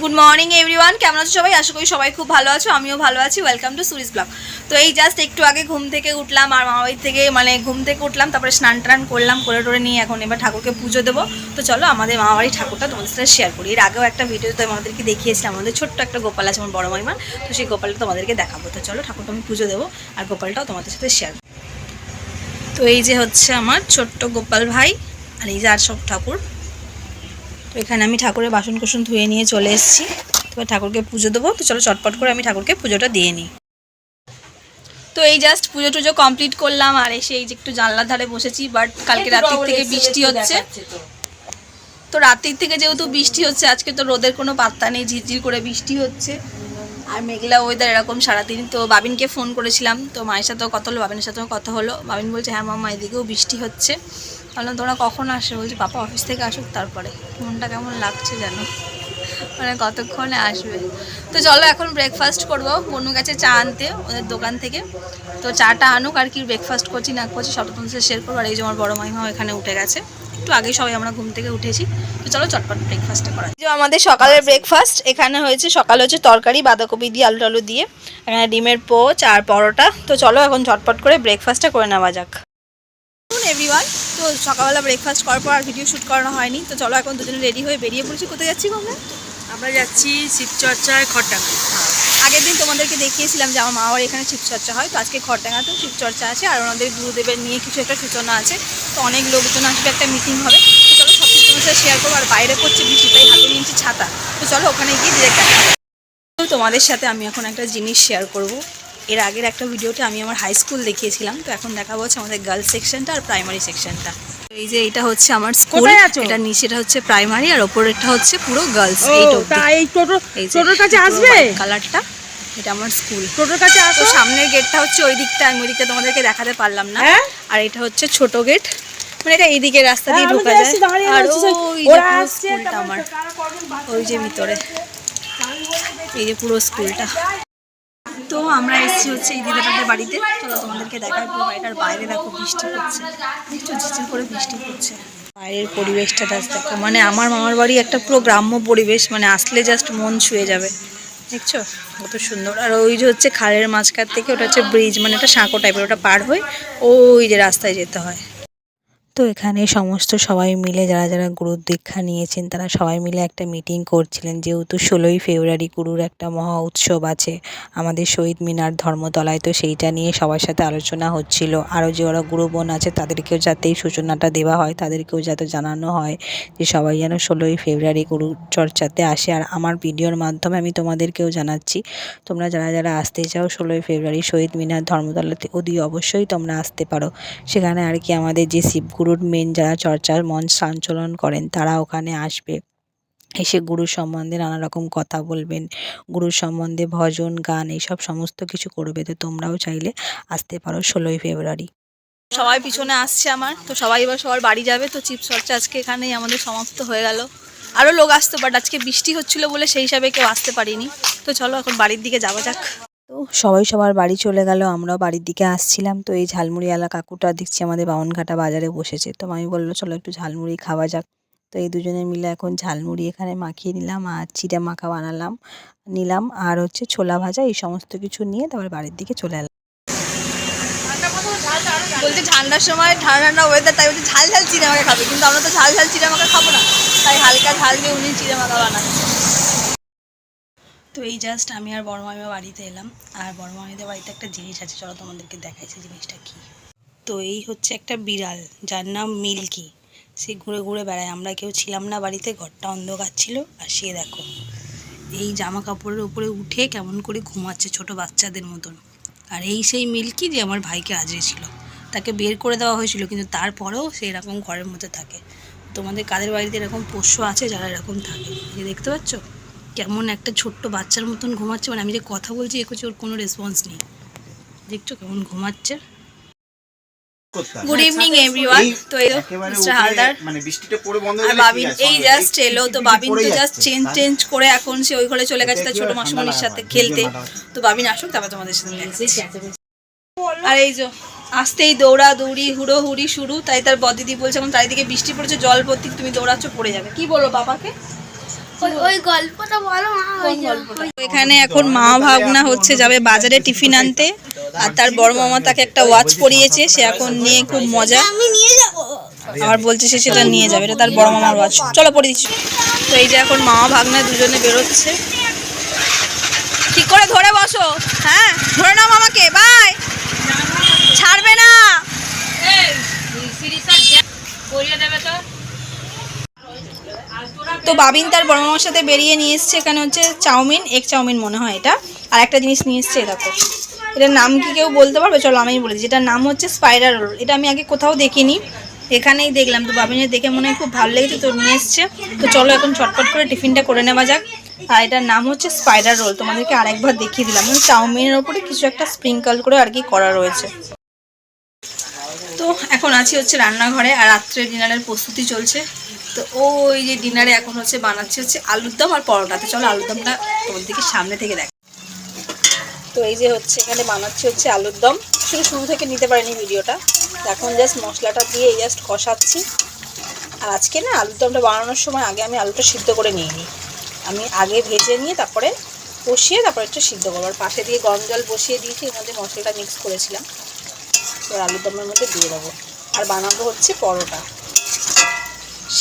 Good morning everyone কেমন আছো সবাই? আশা করি সবাই খুব ভালো আছো, আমিও ভালো আছি। ওয়েলকাম টু সুরিস ব্লগ তো এই জাস্ট একটু আগে ঘুম থেকে উঠলাম আর মামাবাড়ি থেকে মানে ঘুম থেকে উঠলাম, তারপরে স্নান টান করলাম, করে টোরে নিয়ে এখন এবার ঠাকুরকে পুজো দেবো। তো চলো, আমাদের মামাবাড়ি ঠাকুরটা তোমাদের সাথে শেয়ার করি। এর আগেও একটা ভিডিওতে আমাদেরকে দেখিয়েছিলাম, আমাদের ছোট্ট একটা গোপাল আছে, আমার বড় মাইমার তো সেই গোপালটা তোমাদেরকে দেখাবো। তো চলো, ঠাকুরকে আমি পুজো দেবো আর গোপালটাও তোমাদের সাথে শেয়ার তো এই যে হচ্ছে আমার ছোট্ট গোপাল ভাই আর এই যে আর সব ঠাকুর। তো এখানে আমি ঠাকুরের বাসন কুসন ধুয়ে নিয়ে চলে এসেছি। তো ঠাকুরকে পুজো দেবো। তো চলো চটপট করে আমি ঠাকুরকে পুজোটা দিয়ে নিই। তো এই জাস্ট পুজো টুজো কমপ্লিট করলাম। আর এসে এই যে একটু জানলার ধারে বসেছি বাট কালকে রাত্রির থেকে বৃষ্টি হচ্ছে। তো রাত্রির থেকে যেহেতু বৃষ্টি হচ্ছে আজকে তো রোদের কোনো পাত্তা নেই ঝিরঝির করে বৃষ্টি হচ্ছে। আর মেঘলা ওয়েদার এরকম সারাদিন তো বাবিনকে ফোন করেছিলাম। তো মায়ের সাথেও কথা হলো, বাবিনের সাথেও কথা হলো। বাবিন বলছে হ্যাঁ মামা এদিকেও বৃষ্টি হচ্ছে। বললাম, তোমরা কখন আসে বলছে, পাপা অফিস থেকে আসুক তারপরে। মনটা কেমন লাগছে জানো মানে কতক্ষণে আসবে। তো চলো এখন ব্রেকফাস্ট করব। বনু গেছে চা আনতে ওদের দোকান থেকে। তো চাটা আনুক আর কি ব্রেকফাস্ট করছি না করছি সব সাথে শেয়ার করব। আর এই যে আমার বড় মাইমাও এখানে উঠে গেছে। একটু আগে সবাই আমরা ঘুম থেকে উঠেছি তো চলো চটপট ব্রেকফাস্টটা করা যে আমাদের সকালের ব্রেকফাস্ট এখানে হয়েছে সকালে হচ্ছে তরকারি বাঁধাকপি দিয়ে আলু টালু দিয়ে এখানে ডিমের পোচ আর পরোটা। তো চলো এখন ঝটপট করে ব্রেকফাস্টটা করে নেওয়া যাক। এভরিওয়ান তো সকালবেলা ব্রেকফাস্ট করার পর আর ভিডিও শ্যুট করানো হয়নি তো চলো এখন দুজনে রেডি হয়ে বেরিয়ে পড়েছি। কোথায় যাচ্ছি আমরা আমরা যাচ্ছি শিবচর্চায় খড়ডাঙ্গা আগের দিন তোমাদেরকে দেখিয়েছিলাম যে আমার মা বাড়ি এখানে শিবচর্চা হয় তো আজকে খড়ডাঙ্গাতেও শিবচর্চা আছে আর ওনাদের গুরুদেবের নিয়ে কিছু একটা সূচনা আছে। তো অনেক লোকজন আসবে একটা মিটিং হবে। তো চলো সব কিছু তোমার সাথে শেয়ার করব। আর বাইরে পড়ছে বৃষ্টি তাই হাতে নিয়েছি ছাতা। তো চলো ওখানে গিয়ে ডিরেক্ট। তো তোমাদের সাথে আমি এখন একটা জিনিস শেয়ার করব। এর আগের একটা ভিডিওতে আমি আমার হাই স্কুল দেখিয়েছিলাম। তো এখন দেখা হচ্ছে আমাদের গার্লস সেকশনটা আর প্রাইমারি সেকশনটা এই যে এটা হচ্ছে আমার স্কুল? এটা নিচেটা হচ্ছে প্রাইমারি আর ওপরেরটা হচ্ছে পুরো গার্লস এই টোটো এই টোটোর কাছে আসবে? কালারটা এটা আমার স্কুল। টোটোর কাছে তো আসো। সামনের গেটটা হচ্ছে ওই দিকটা আমি ওই দিকটা তোমাদেরকে দেখাতে পারলাম না। হ্যাঁ? আর এটা হচ্ছে ছোট গেট। মানে এটা এইদিকে রাস্তা দিয়ে হ্যাঁ, ঢোকা যায়। আর ওই স্কুলটা আমার। ওই যে ভিতরে। এই যে পুরো স্কুলটা। তো আমরা এসেছি হচ্ছে এই দিদাটাদের বাড়িতে। চলো তোমাদেরকে দেখার পুরো বাড়িটার বাইরে দেখো বৃষ্টি পড়ছে। একটু ঝিঝির করে বৃষ্টি পড়ছে। বাইরের পরিবেশটা দেখো। মানে আমার মামার বাড়ি একটা পুরো গ্রাম্য পরিবেশ। মানে আসলে জাস্ট মন ছুঁয়ে যাবে। দেখছ? কত সুন্দর। আর ওই যে হচ্ছে খালের মাঝখান থেকে, ওটা হচ্ছে ব্রিজ মানে একটা সাঁকো টাইপের ওটা পার হয়ে ওই যে রাস্তায় যেতে হয়। তো এখানে সমস্ত সবাই মিলে যারা যারা গুরুর দীক্ষা নিয়েছেন, তারা সবাই মিলে একটা মিটিং করছিলেন। যেহেতু ষোলোই ফেব্রুয়ারি গুরুর একটা মহা উৎসব আছে আমাদের শহীদ মিনার ধর্মতলায়, তো সেইটা নিয়ে সবার সাথে আলোচনা হচ্ছিল। আরও যে ওরা গুরু বোন আছে, তাদেরকেও যাতে এই সূচনাটা দেওয়া হয়, তাদেরকেও যাতে জানানো হয় যে সবাই যেন ষোলোই ফেব্রুয়ারি গুরু চর্চাতে আসে। আর আমার ভিডিওর মাধ্যমে আমি তোমাদেরকেও জানাচ্ছি, তোমরা যারা যারা আসতে চাও ষোলোই ফেব্রুয়ারি শহীদ মিনার ধর্মতলাতে অতি অবশ্যই তোমরা আসতে পারো। সেখানে আর কি আমাদের যে শিবগুরুর মেন যারা চর্চার মন সঞ্চালন করেন, তারা ওখানে আসবে। এসে গুরু সম্বন্ধে নানা রকম কথা বলবেন, গুরুর সম্বন্ধে ভজন, গান, এইসব সমস্ত কিছু করবে। তো তোমরাও চাইলে আসতে পারো ষোলোই ফেব্রুয়ারি। সবাই পিছনে আসছে আমার, তো সবাই এবার সবার বাড়ি যাবে। তো চিপ চর্চা আজকে এখানেই আমাদের সমাপ্ত হয়ে গেল। আরও লোক আসতো বাট আজকে বৃষ্টি হচ্ছিল বলে সেই হিসাবে কেউ আসতে পারিনি। তো চলো এখন বাড়ির দিকে যাওয়া যাক। তো সবাই সবার বাড়ি চলে গেল, আমরাও বাড়ির দিকে আসছিলাম। তো এই ঝালমুড়িওয়ালা কাকুটা দেখছি আমাদের বামনঘাটা বাজারে বসেছে। তো আমি বলল, চলো একটু ঝালমুড়ি খাওয়া যাক। তো এই দুজনে মিলে এখন ঝালমুড়ি এখানে মাখিয়ে নিলাম আর চিড়া মাখা বানালাম, নিলাম। আর হচ্ছে ছোলা ভাজা, এই সমস্ত কিছু নিয়ে তারপর বাড়ির দিকে চলে এলাম। বলছে ঠান্ডার সময় ঠান্ডা ঠান্ডা ওয়েদার তাই বলছে ঝাল ঝাল চিড়া মাখা খাবে। কিন্তু আমরা তো ঝাল ঝাল চিড়া মাখা খাব না। তাই হালকা ঝাল দিয়ে উনি চিড়া মাখা বানাচ্ছে। তো এই জাস্ট আমি আর বড় মামিমা বাড়িতে এলাম। আর বড় মামিদের বাড়িতে একটা জিনিস আছে, চলো তোমাদেরকে দেখাইছি জিনিসটা কি। তো এই হচ্ছে একটা বিড়াল, যার নাম মিল্কি। সে ঘুরে ঘুরে বেড়ায়। আমরা কেউ ছিলাম না বাড়িতে, ঘরটা অন্ধকার ছিল। আর সে দেখো, এই জামা কাপড়ের উপরে উঠে কেমন করে ঘুমাচ্ছে ছোট বাচ্চাদের মতন। আর এই সেই মিল্কি যে আমার ভাইকে আজড়েছিল তাকে বের করে দেওয়া হয়েছিল, কিন্তু তারপরেও সে এরকম ঘরের মধ্যে থাকে। তোমাদের কাদের বাড়িতে এরকম পোষ্য আছে, যারা এরকম থাকে? দেখতে পাচ্ছ? কেমন একটা ছোট্ট বাচ্চার মতন ঘুমাচ্ছে মানে আমি যে কথা বলছি এ করছি ওর কোনো রেসপন্স নেই। দেখছ কেমন ঘুমাচ্ছে? গুড ইভিনিং এভরিওয়ান তো এই মিস্টার হালদার মানে বৃষ্টিটা পড়ে বন্ধ আর হয়ে বাবিন এই জাস্ট এলো তো বাবিন তো জাস্ট চেঞ্জ? চেঞ্জ করে এখন সে ওই ঘরে চলে গেছে তার ছোট? মাসুমনির সাথে খেলতে। তো বাবিন আসুক তারপর তোমাদের সাথে আর এই যে আসতেই দৌড়া দৌড়ি হুড়ো হুড়ি শুরু তাই তার বদিদি বলছে এখন চারিদিকে বৃষ্টি পড়েছে জল ভর্তি তুমি দৌড়াচ্ছ পড়ে যাবে। কি বলব বাবাকে? ওই- ওই গল্পটা বলো মা ওই যে- এখানে এখন মা ভাবনা হচ্ছে যাবে বাজারে টিফিন আনতে আর তার বড় মামা তাকে একটা ওয়াচ পরিয়েছে সে এখন নিয়ে খুব মজা। আমি নিয়ে যাব। আবার বলছে সে সেটা নিয়ে যাবে এটা তার বড় মামার ওয়াচ চলো পরে দিচ্ছি। তো এই যে এখন মামা ভাগনা দুজনে বেরোচ্ছে। ঠিক করে ধরে বসো হ্যাঁ? ধরে নাও মামাকে বাই ছাড়বে না তো বাবিন তার বড় মামার সাথে বেরিয়ে নিয়ে এসছে এখানে হচ্ছে চাউমিন, এগ চাউমিন মনে হয় এটা। আর একটা জিনিস নিয়ে এসছে দেখো। এটার নাম কি কেউ বলতে পারবে? চলো আমি বলে দিই। যেটার নাম হচ্ছে স্পাইডার রোল এটা আমি আগে কোথাও দেখিনি। এখানেই দেখলাম তো বাবিনের দেখে মনে হয় খুব ভালো লেগেছে, তো নিয়ে এসছে। তো চলো এখন ছটপট করে টিফিনটা করে নেওয়া যাক। আর এটার নাম হচ্ছে স্পাইডার রোল তোমাদেরকে আরেকবার দেখিয়ে দিলাম। মানে চাউমিনের ওপরে কিছু একটা স্প্রিঙ্কল করে আর কি করা রয়েছে। তো এখন আছি হচ্ছে রান্নাঘরে। আর রাত্রে ডিনারের প্রস্তুতি চলছে। তো ওই যে ডিনারে এখন হচ্ছে বানাচ্ছে হচ্ছে আলুর দম আর পরোটা। তো চলো আলুর দমটা তোমাদের দিকে সামনে থেকে দেখ। তো এই যে হচ্ছে এখানে বানাচ্ছে হচ্ছে আলুর দম। শুরু শুরু থেকে নিতে পারিনি ভিডিওটা। এখন জাস্ট মশলাটা দিয়ে জাস্ট কষাচ্ছি। আর আজকে না আলুর দমটা বানানোর সময় আগে আমি আলুটা সিদ্ধ করে নিয়ে নিই। আমি আগে ভেজে নিয়ে তারপরে কষিয়ে তারপরে একটু সিদ্ধ করব। আর পাশে দিয়ে গরম জল বসিয়ে দিয়েছি, এর মধ্যে মশলাটা মিক্স করেছিলাম। তো আলুর দমের মধ্যে দিয়ে দেবো। আর বানাবো হচ্ছে পরোটা।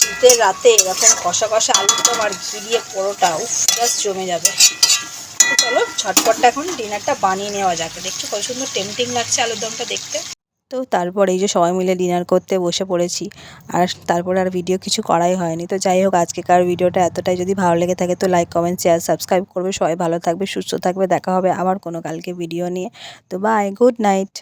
শীতের রাতে এরকম কষা কষা আলুর দম আর ঘি দিয়ে পরোটা জাস্ট জমে যাবে। চলো, ঝটপটটা এখন ডিনারটা বানিয়ে নেওয়া যাক। দেখছ কত সুন্দর টেম্পটিং লাগছে আলুর দমটা দেখতে। তো তারপর এই যে সবাই মিলে ডিনার করতে বসে পড়েছি, আর তারপরে আর ভিডিও কিছু করাই হয়নি। তো যাই হোক, আজকেকার ভিডিওটা এতটাই। যদি ভালো লেগে থাকে তো লাইক কমেন্ট শেয়ার সাবস্ক্রাইব করবে। সবাই ভালো থাকবে, সুস্থ থাকবে। দেখা হবে আবার কোনো কালকে ভিডিও নিয়ে। তো বাই গুড নাইট